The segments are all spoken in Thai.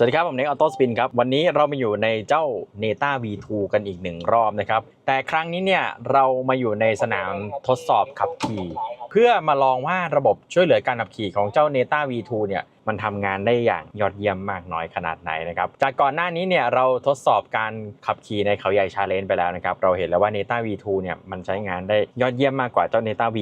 สวัสดีครับ ผมเน็กออโต้สปินครับ วันนี้เรามาอยู่ในเจ้า Neta V2 กันอีกหนึ่งรอบนะครับ แต่ครั้งนี้เนี่ยเรามาอยู่ในสนามทดสอบขับขี่ เพื่อมาลองว่าระบบช่วยเหลือการขับขี่ของเจ้า Neta V2 เนี่ย มันทำงานได้อย่างยอดเยี่ยมมากน้อยขนาดไหนนะครับจากก่อนหน้านี้เนี่ยเราทดสอบการขับขี่ในเขาใหญ่ชาเลนจ์ไปแล้วนะครับเราเห็นแล้วว่า Neta V2 เนี่ยมันใช้งานได้ยอดเยี่ยมมากกว่าเจ้า Neta V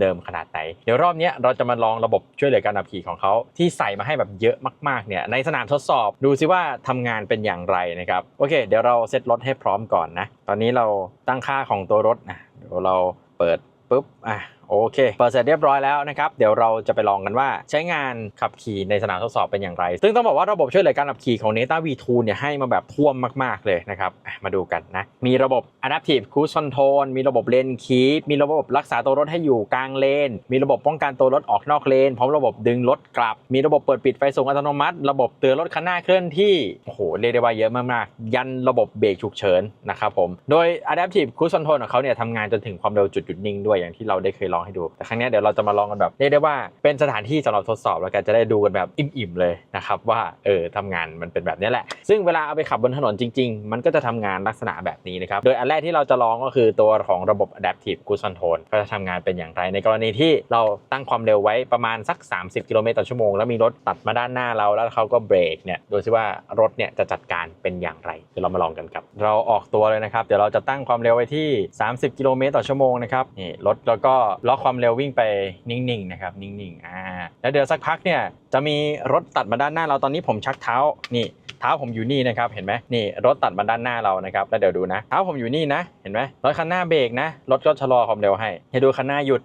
เดิมๆขนาดไหน เดี๋ยวรอบนี้เราจะมาลองระบบช่วยเหลือการขับขี่ของเขาที่ใส่มาให้แบบเยอะมากๆเนี่ยในสนามทดสอบดูซิว่าทำงานเป็นอย่างไรนะครับโอเค เดี๋ยวเราเซตรถให้พร้อมก่อนนะตอนนี้เราตั้งค่าของตัวรถนะเดี๋ยวเราเปิดปุ๊บอะ โอเค เปิดเสร็จเรียบร้อยแล้วนะครับ เดี๋ยวเราจะไปลองกันว่าใช้งานขับขี่ในสนามทดสอบเป็นอย่างไร ซึ่งต้องบอกว่าระบบช่วยเหลือการขับขี่ของ Neta V2 เนี่ยให้มาแบบท่วมมาก ๆ เลยนะครับ มาดูกันนะ มีระบบ Adaptive Cruise Control มีระบบ Lane Keep มีระบบรักษาตัวรถให้อยู่กลางเลน มีระบบป้องกันตัวรถออกนอกเลน พร้อมระบบดึงรถกลับ มีระบบเปิดปิดไฟสูงอัตโนมัติ ระบบเตือนรถคันหน้าเคลื่อนที่ โอ้โห เรียกได้ว่าเยอะมากๆ ยันระบบเบรกฉุกเฉินนะครับผม โดย Adaptive Cruise Control ของเขาเนี่ยทำงานจนถึงความเร็วจุดหยุดนิ่งด้วยอย่างที่เราได้เคยลองให้ดู แต่ครั้งนี้เดี๋ยวเราจะมาลองกันแบบเรียกได้ว่าเป็นสถานที่สำหรับทดสอบแล้วกันจะได้ดูกันแบบอิ่มๆเลยนะครับว่าเออทำงานมันเป็นแบบนี้แหละ ซึ่งเวลาเอาไปขับบนถนนจริง ๆ มันก็จะทำงานลักษณะแบบนี้นะครับ โดยอันแรกที่เราจะลองก็คือตัวของระบบ Adaptive Cruise Control ก็จะทำงานเป็นอย่างไร ในกรณีที่เราตั้งความเร็วไว้ประมาณสัก 30 กิโลเมตรต่อชั่วโมงแล้วมีรถตัดมาด้านหน้าเราแล้วเขาก็เบรกเนี่ยโดยที่ว่ารถเนี่ยจะจัดการเป็นอย่างไรเดี๋ยวเรามาลองกันครับ เราออกตัวเลยนะครับ เดี๋ยวเราจะตั้งความเร็วไว้ที่ 30 กิโลเมตรต่อชั่วโมงนะครับนี่รถแล้วก็ล็อกความเร็ววิ่งไปนิ่งๆนะครับนิ่งๆอ่าแล้วเดี๋ยวสักพักเนี่ยจะมีรถตัดมาด้านหน้าเราตอนนี้ผมชักเท้านี่เท้าผมอยู่นี่นะครับเห็นไหมนี่รถตัดมาด้านหน้าเรานะครับแล้วเดี๋ยวดูนะเท้าผมอยู่นี่นะเห็นไหมรถคันหน้าเบรกนะรถก็ชะลอความเร็วให้ให้ดูคันหน้าหยุด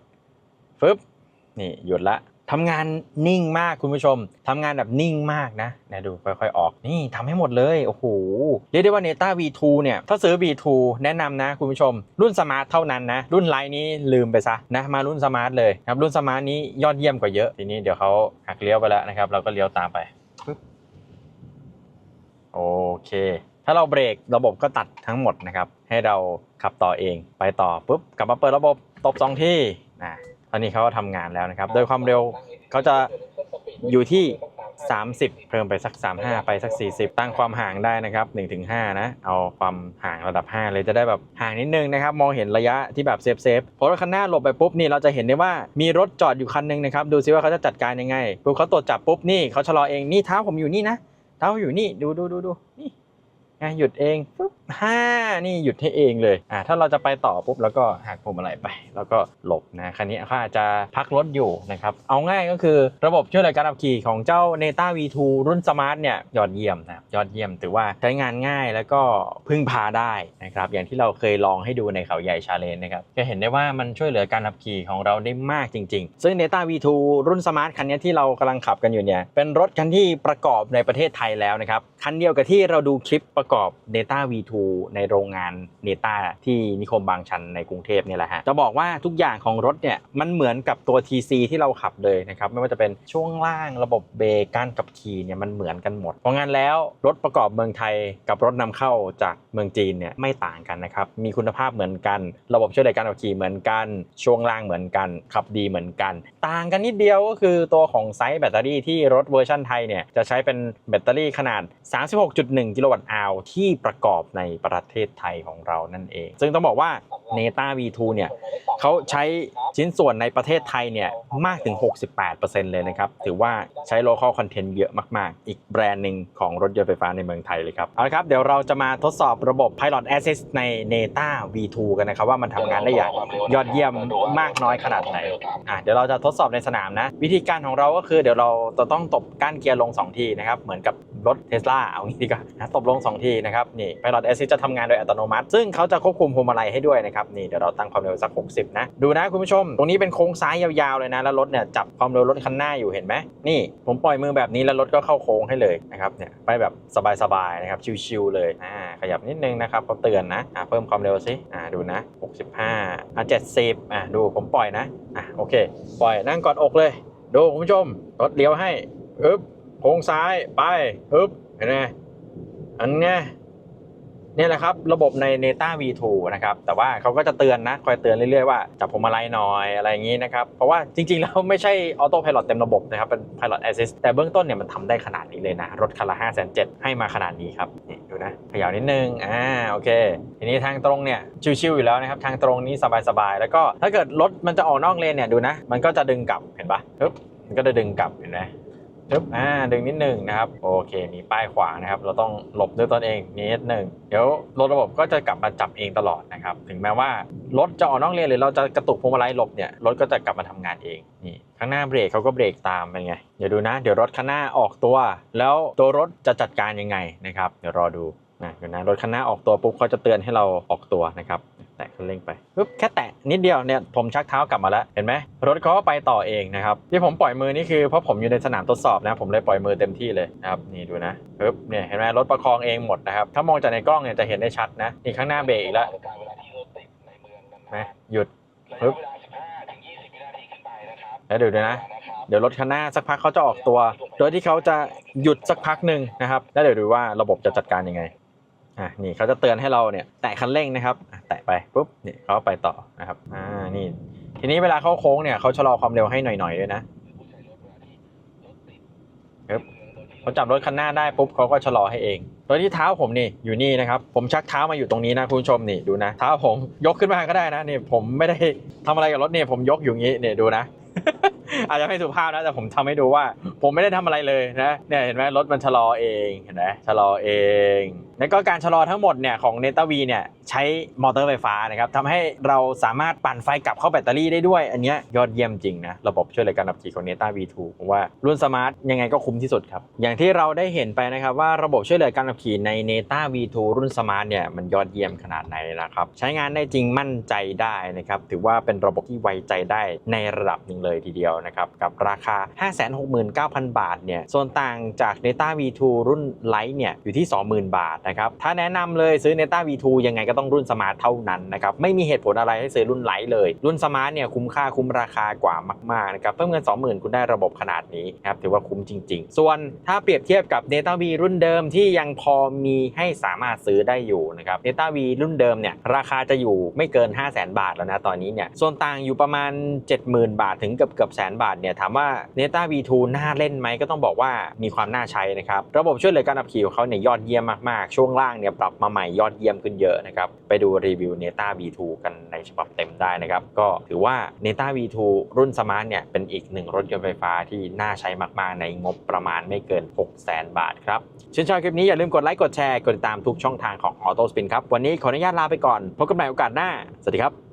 ฟึบนี่หยุดละ ทำงานนิ่งมากคุณผู้ชม ทำงานแบบนิ่งมากนะนะดูค่อยๆออกนี่ทำให้หมดเลย โอ้โห เรียกได้ว่า Neta V2 เนี่ย ถ้าซื้อ V2 แนะนำนะคุณผู้ชม รุ่นสมาร์ทเท่านั้นนะ รุ่นไลน์นี้ลืมไปซะนะ มารุ่นสมาร์ทเลยครับ รุ่นสมาร์ทนี้ยอดเยี่ยมกว่าเยอะ ทีนี้เดี๋ยวเขาหักเลี้ยวไปแล้วนะครับ เราก็เลี้ยวตามไปปึ๊บโอเค ถ้าเราเบรกระบบก็ตัดทั้งหมดนะครับ ให้เราขับต่อเองไปต่อปุ๊บกลับมาเปิดระบบตบสองที่นะ ตอนนี้เขาก็ทำงานแล้วนะครับ โดยความเร็วเขาจะอยู่ที่ 30 เพิ่มไปสัก 35 ไปสัก 40 ตั้งความห่างได้นะครับ 1-5 นะ เอาความห่างระดับ 5 เลยจะได้แบบห่างนิดนึงนะครับ มองเห็นระยะที่แบบเซฟเซฟพอรถคันหน้าหลบไปปุ๊บนี่เราจะเห็นได้ว่ามีรถจอดอยู่คันหนึงนะครับ ดูซิว่าเขาจะจัดการยังไงปุ๊บเขาตรวจจับปุ๊บนี่เขาชะลอเองนี่เท้าผมอยู่นี่นะ เท้าผมอยู่นี่ดูดูดูดูนี่ไงหยุดเองปุ๊บ ห้านี่หยุดให้เองเลยอ่าถ้าเราจะไปต่อปุ๊บแล้วก็หักพวงมาลัยไป แล้วก็หลบนะคันนี้เขาอาจจะพักรถอยู่นะครับเอาง่ายก็คือระบบช่วยเหลือการขับขี่ของเจ้า Neta V2 รุ่นสมาร์ทเนี่ยยอดเยี่ยมนะครับยอดเยี่ยมถือว่าใช้งานง่ายแล้วก็พึ่งพาได้นะครับอย่างที่เราเคยลองให้ดูในเขาใหญ่ชาเลนนะครับจะเห็นได้ว่ามันช่วยเหลือการขับขี่ของเราได้มากจริง ๆ ซึ่ง Neta V2 รุ่นสมาร์ทคันนี้ที่เรากำลังขับกันอยู่เนี่ยเป็นรถคันที่ประกอบในประเทศไทยแล้วนะครับคันเดียวกับที่เราดูคลิปประกอบ Neta V2 ในโรงงาน Neta ที่นิคมบางชันในกรุงเทพเนี่แหละฮะจะบอกว่าทุกอย่างของรถเนี่ยมันเหมือนกับตัว TC ที่เราขับเลยนะครับไม่ว่าจะเป็นช่วงล่างระบบเบรกการขับขี่เนี่ยมันเหมือนกันหมด เพราะงั้นแล้วรถประกอบเมืองไทยกับรถนำเข้าจากเมืองจีนเนี่ยไม่ต่างกันนะครับมีคุณภาพเหมือนกัน ระบบช่วยเหลือการขับขี่เหมือนกัน ช่วงล่างเหมือนกัน ขับดีเหมือนกัน ต่างกันนิดเดียวก็คือตัวของไซส์แบตเตอรี่ที่รถเวอร์ชันไทยเนี่ยจะใช้เป็นแบตเตอรี่ขนาด 36.1 กิโลวัตต์อาวที่ประกอบในประเทศไทยของเรานั่นเอง ซึ่งต้องบอกว่า Neta V2 เนี่ยเขาใช้ชิ้นส่วนในประเทศไทยเนี่ยมากถึง 68%เลยนะครับ ถือว่าใช้ local content เยอะมากๆ อีกแบรนด์หนึ่งของรถยนต์ไฟฟ้าในเมืองไทยเลยครับ เอาละครับ เดี๋ยวเราจะมาทดสอบระบบ Pilot Assist ใน Neta V2 กันนะครับ ว่ามันทำงานได้อย่างยอดเยี่ยมมากน้อยขนาดไหนอะเดี๋ยวเราจะทดสอบในสนามนะ วิธีการของเราก็คือเดี๋ยวเราจะต้องตบก้านเกียร์ลง 2 ทีนะครับ เหมือนกับรถเทสลาเอางี้ดีกว่านะตบลง 2 ทีนะครับนี่ Pilot Assist จะทำงานโดยอัตโนมัติ ซึ่งเขาจะควบคุมพวงมาลัยให้ด้วยนะครับนี่เดี๋ยวเราตั้งความเร็วสัก 60 นะ ดูนะคุณผู้ชม ตรงนี้เป็นโค้งซ้ายยาวๆเลยนะ แล้วรถเนี่ยจับความเร็วรถคันหน้าอยู่เห็นไหมนี่ผมปล่อยมือแบบนี้แล้วรถก็เข้าโค้งให้เลยนะครับเนี่ยไปแบบสบายๆนะครับชิวๆเลยอ่าขยับนิดนึงนะครับเขาเตือนนะอ่าเพิ่มความเร็วสิอ่าดูนะ 65อ่า70อ่าดูผมปล่อยนะอะโอเค ปล่อยนั่งกอดอกเลย ดูคุณผู้ชมรถเลี้ยวให้อึ๊บ โค้งซ้ายไปอึ๊บเห็นไหมอันนี้เนี่ยแหละครับระบบใน Neta V2 นะครับแต่ว่าเขาก็จะเตือนนะคอยเตือนเรื่อยๆว่าจับพวงมาลัยหน่อยอะไรอย่างนี้นะครับเพราะว่าจริงๆแล้วไม่ใช่ออโต้พาย t เต็มระบบนะครับเป็น Pilot Assist แต่เบื้องต้นเนี่ยมันทำได้ขนาดนี้เลยนะ รถคันละ5 7 0 0 0ให้มาขนาดนี้ครับนี่ดูนะขยาวนิดนึงอ่าโอเค ทีนี้ทางตรงเนี่ยชิวๆอยู่แล้วนะครับทางตรงนี้สบายๆแล้วก็ถ้าเกิดรถมันจะออกนอกเลนเนี่ยดูนะ มันก็จะดึงกลับเห็นปะปึ๊บมันก็จะดึงกลับเห็นไหม ปึ๊บอ่าดึงนิดหนึ่งนะครับ โอเค มีป้ายขวางนะครับ เราต้องหลบด้วยตนเองนิดหนึ่งเดี๋ยวรถระบบก็จะกลับมาจับเองตลอดนะครับ ถึงแม้ว่ารถจะออกนอกเลนหรือเราจะกระตุกพวงมาลัยหลบเนี่ยรถก็จะกลับมาทำงานเองนี่ข้างหน้าเบรกเขาก็เบรกตามเป็นไงเดี๋ยวดูนะ เดี๋ยวรถข้างหน้าออกตัว แล้วตัวรถจะจัดการยังไงนะครับ เดี๋ยวรอดูนะเดี๋ยวนะรถข้างหน้าออกตัวปุ๊บเขาจะเตือนให้เราออกตัวนะครับ คันเร่งไปปุ๊บแค่แตะนิดเดียวเนี่ยผมชักเท้ากลับมาแล้วเห็นไหมรถเขาก็ไปต่อเองนะครับที่ผมปล่อยมือนี่คือเพราะผมอยู่ในสนามทดสอบนะผมเลยปล่อยมือเต็มที่เลยนะครับนี่ดูนะปุ๊บเนี่ยเห็นไหมรถประคองเองหมดนะครับถ้ามองจากในกล้องเนี่ยจะเห็นได้ชัดนะนี่ข้างหน้าเบรกอีกแล้วนะหยุดปุ๊บแล้วดูด้วยนะ เดี๋ยวรถคันหน้าสักพักเขาจะออกตัว โดยที่เขาจะหยุดสักพักหนึ่งนะครับ แล้วเดี๋ยวดูว่าระบบจะจัดการยังไง อะนี่เขาจะเตือนให้เราเนี่ยแตะคันเร่งนะครับอะแตะ ไปปุ๊บนี่เขาไปต่อนะครับอ่านี่ทีนี้เวลาเข้าโค้งเนี่ยเขาชะลอความเร็วให้หน่อยๆด้วยนะปึ๊บเขาจับรถคันหน้าได้ปุ๊บเขาก็ชะลอให้เองโดยที่เท้าผมนี่อยู่นี่นะครับผมชักเท้ามาอยู่ตรงนี้นะคุณผู้ชมนี่ดูนะเท้าผมยกขึ้นมาก็ได้นะนี่ผมไม่ได้ทำอะไรกับรถเนี่ยผมยกอยู่งนี้เนี่ยดูนะ อาจจะไม่สุภาพนะแต่ผมทำให้ดูว่า ผมไม่ได้ทำอะไรเลยนะเนี่ยเห็นไหมรถมันชะลอเองเห็นไหมชะลอเอง แล้วก็การชะลอทั้งหมดเนี่ยของเนต้าวีเนี่ยใช้มอเตอร์ไฟฟ้านะครับทำให้เราสามารถปั่นไฟกลับเข้าแบตเตอรี่ได้ด้วย อันนี้ยอดเยี่ยมจริงนะ ระบบช่วยเหลือการขับขี่ของ Neta V2 ผมว่ารุ่นสมาร์ทยังไงก็คุ้มที่สุดครับ อย่างที่เราได้เห็นไปนะครับว่าระบบช่วยเหลือการขับขี่ใน Neta V2 รุ่นสมาร์ทเนี่ยมันยอดเยี่ยมขนาดไหนนะครับใช้งานได้จริงมั่นใจได้นะครับถือว่าเป็นระบบที่ไว้ใจได้ในระดับหนึ่งเลยทีเดียวนะครับกับราคา 569,000 บาทเนี่ยส่วนต่างจาก Neta V2 รุ่น Lite เนี่ยอยู่ที่ 20,000 บาทนะครับถ้าแนะนำเลยซื้อ Neta V2 ยังไงก็ต้องรุ่นสมาร์ทเท่านั้นนะครับไม่มีเหตุผลอะไรให้ซื้อรุ่น Lite เลย รุ่นสมาร์ทเนี่ยคุ้มค่าคุ้มราคากว่ามากๆนะครับเพิ่มเงิน 20,000 คุณได้ระบบขนาดนี้นะครับถือว่าคุ้มจริง ๆ ส่วนถ้าเปรียบเทียบกับ Neta V รุ่นเดิมที่ยังพอมีให้สามารถซื้อได้อยู่นะครับ Neta V รุ่นเดิมเนี่ยราคาจะอยู่ไม่เกิน 500,000 บาทแล้วนะตอนนี้เนี่ยส่วนต่างอยู่ประมาณ 70,000 บาทถึงเกือบเกือบแสนบาทเนี่ยถามว่า Neta V2 น่าเล่นไหมก็ต้องบอกว่ามีความน่าใช้นะครับระบบช่วยเหลือการขับขี่ของเขาเนี่ยยอดเยี่ยมมากๆช่วงล่างเนี่ยปรับมาใหม่ยอดเยี่ยมขึ้นเยอะนะครับ ไปดูรีวิว Neta V2 กันในฉบับเต็มได้นะครับ ก็ถือว่า Neta V2 รุ่นสมาร์ทเนี่ยเป็นอีกหนึ่งรถยนต์ไฟฟ้าที่น่าใช้มากๆ ในงบประมาณไม่เกิน 6 0 0 0 0 บาทครับชื่นชอบคลิปนี้อย่าลืมกดไลค์กดแชร์กดติดตามทุกช่องทางของ Auto Spin ครับวันนี้ขออนุญาตลาไปก่อนพบกันใหม่โอกาสหน้าสวัสดีครับ